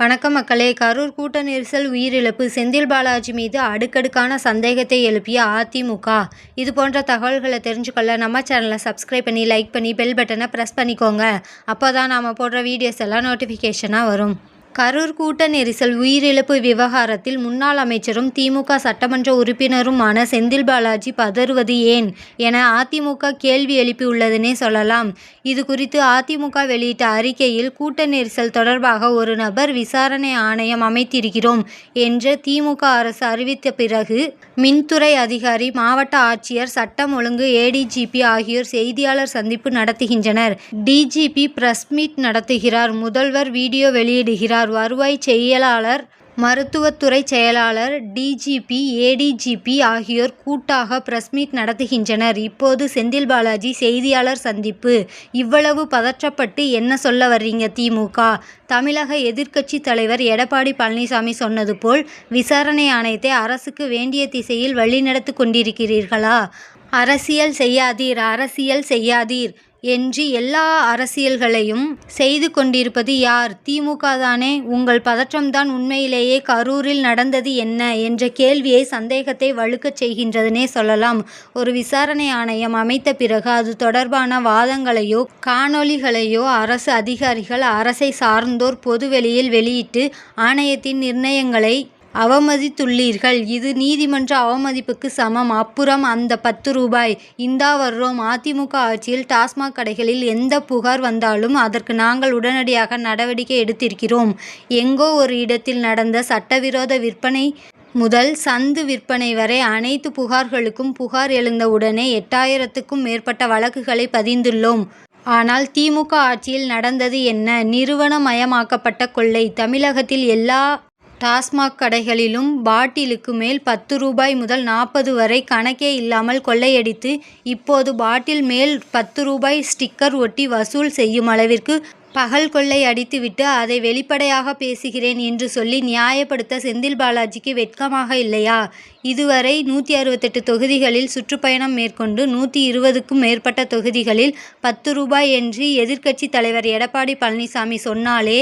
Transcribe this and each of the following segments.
வணக்கம் மக்களே. கரூர் கூட்ட நெரிசல் உயிரிழப்பு. செந்தில் பாலாஜி மீது அடுக்கடுக்கான சந்தேகத்தை எழுப்பிய அதிமுக. இது போன்ற தகவல்களை தெரிஞ்சுக்கொள்ள நம்ம சேனலை சப்ஸ்கிரைப் பண்ணி லைக் பண்ணி பெல் பட்டனை ப்ரெஸ் பண்ணிக்கோங்க. அப்போ தான் நாம் போடுற வீடியோஸ் எல்லாம் நோட்டிஃபிகேஷனாக வரும். கரூர் கூட்ட நெரிசல் உயிரிழப்பு விவகாரத்தில் முன்னாள் அமைச்சரும் திமுக சட்டமன்ற உறுப்பினருமான செந்தில் பாலாஜி பதறுவது ஏன் என அதிமுக கேள்வி எழுப்பியுள்ளதனே சொல்லலாம். இது குறித்து அதிமுக வெளியிட்ட அறிக்கையில் கூட்ட நெரிசல் தொடர்பாக ஒரு நபர் விசாரணை ஆணையம் அமைத்திருக்கிறோம் என்று திமுக அரசு அறிவித்த பிறகு மின்துறை அதிகாரி மாவட்ட ஆட்சியர் சட்டம் ஒழுங்கு ஏடிஜிபி ஆகியோர் செய்தியாளர் சந்திப்பு நடத்துகின்றனர். டிஜிபி பிரஸ் மீட் நடத்துகிறார். முதல்வர் வீடியோ வெளியிடுகிறார். வருவாய் செயலாளர் மருத்துவத்துறை செயலாளர் டிஜிபி ஏடிஜிபி ஆகியோர் கூட்டாக பிரஸ் மீட் நடத்துகின்றனர். இப்போது செந்தில் பாலாஜி செய்தியாளர் சந்திப்பு. இவ்வளவு பதற்றப்பட்டு என்ன சொல்ல வர்றீங்க திமுக தமிழக எதிர்க்கட்சி தலைவர் எடப்பாடி பழனிசாமி சொன்னது போல் விசாரணை ஆணையத்தை அரசுக்கு வேண்டிய திசையில் வழிநடத்து கொண்டிருக்கிறீர்களா? அரசியல் செய்யாதீர் அரசியல் செய்யாதீர். என்று எல்லா அரசியல்களையும் செய்து கொண்டிருப்பது யார்? திமுக தானே. உங்கள் பதற்றம்தான் உண்மையிலேயே கரூரில் நடந்தது என்ன? என்ற கேள்வியை சந்தேகத்தை வலுக்கச் செய்கின்றதுனே சொல்லலாம். ஒரு விசாரணை ஆணையம் அமைத்த பிறகு அது தொடர்பான வாதங்களையோ காணொளிகளையோ அரசு அதிகாரிகள் அரசை சார்ந்தோர் பொதுவெளியில் வெளியிட்டு ஆணையத்தின் நிர்ணயங்களை அவமதித்துள்ளீர்கள். இது நீதிமன்ற அவமதிப்புக்கு சமம். அப்புறம் அந்த பத்து ரூபாய். இந்தா வர்றோம். அதிமுக ஆட்சியில் டாஸ்மாக் கடைகளில் எந்த புகார் வந்தாலும் அதற்கு நாங்கள் உடனடியாக நடவடிக்கை எடுத்திருக்கிறோம். எங்கோ ஒரு இடத்தில் நடந்த சட்டவிரோத விற்பனை முதல் சந்து விற்பனை வரை அனைத்து புகார்களுக்கும் புகார் எழுந்தவுடனே எட்டாயிரத்துக்கும் மேற்பட்ட வழக்குகளை பதிந்துள்ளோம். ஆனால் திமுக ஆட்சியில் நடந்தது என்ன? நிறுவனமயமாக்கப்பட்ட கொள்ளை. தமிழகத்தில் எல்லா டாஸ்மாக் கடைகளிலும் பாட்டிலுக்கு மேல் பத்து ரூபாய் முதல் நாற்பது வரை கணக்கே இல்லாமல் கொள்ளையடித்து இப்போது பாட்டில் மேல் பத்து ரூபாய் ஸ்டிக்கர் ஒட்டி வசூல் செய்யும் அளவிற்கு பகல் கொள்ளை அடித்துவிட்டு அதை வெளிப்படையாக பேசுகிறேன் என்று சொல்லி நியாயப்படுத்த செந்தில் பாலாஜிக்கு வெட்கமாக இல்லையா? இதுவரை நூற்றி அறுபத்தெட்டு தொகுதிகளில் சுற்றுப்பயணம் மேற்கொண்டு நூற்றி இருபதுக்கும் மேற்பட்ட தொகுதிகளில் பத்து ரூபாய் என்று எதிர்க்கட்சி தலைவர் எடப்பாடி பழனிசாமி சொன்னாலே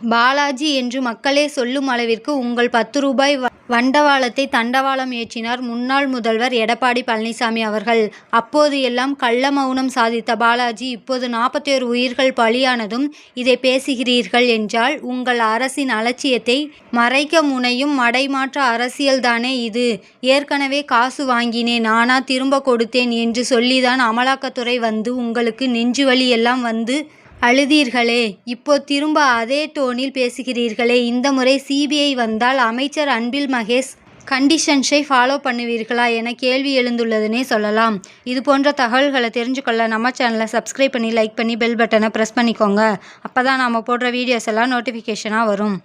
பாலாஜி என்று மக்களே சொல்லும் அளவிற்கு உங்கள் பத்து ரூபாய் வண்டவாளத்தை தண்டவாளம் ஏற்றினார் முன்னாள் முதல்வர் எடப்பாடி பழனிசாமி அவர்கள். அப்போது எல்லாம் கள்ள மௌனம் சாதித்த பாலாஜி இப்போது நாற்பத்தேழு உயிர்கள் பலியானதும் இதை பேசுகிறீர்கள் என்றால் உங்கள் அரசின் அலட்சியத்தை மறைக்க முனையும் மடைமாற்ற அரசியல்தானே இது. ஏற்கனவே காசு வாங்கினேன் நானா திரும்ப கொடுத்தேன் என்று சொல்லிதான் அமலாக்கத்துறை வந்து உங்களுக்கு நெஞ்சுவலி எல்லாம் வந்து அழுதீர்களே இப்போ திரும்ப அதே டோனில் பேசுகிறீர்களே. இந்த முறை சிபிஐ வந்தால் அமைச்சர் அன்பில் மகேஷ் கண்டிஷன்ஸை ஃபாலோ பண்ணுவீர்களா என கேள்வி எழுந்துள்ளதுனே சொல்லலாம். இது போன்ற தகவல்களை தெரிஞ்சுக்கொள்ள நம்ம சேனலை சப்ஸ்கிரைப் பண்ணி லைக் பண்ணி பெல் பட்டனை ப்ரெஸ் பண்ணிக்கோங்க. அப்போ தான் நாம் போடுற வீடியோஸ் எல்லாம் நோட்டிஃபிகேஷனாக வரும்.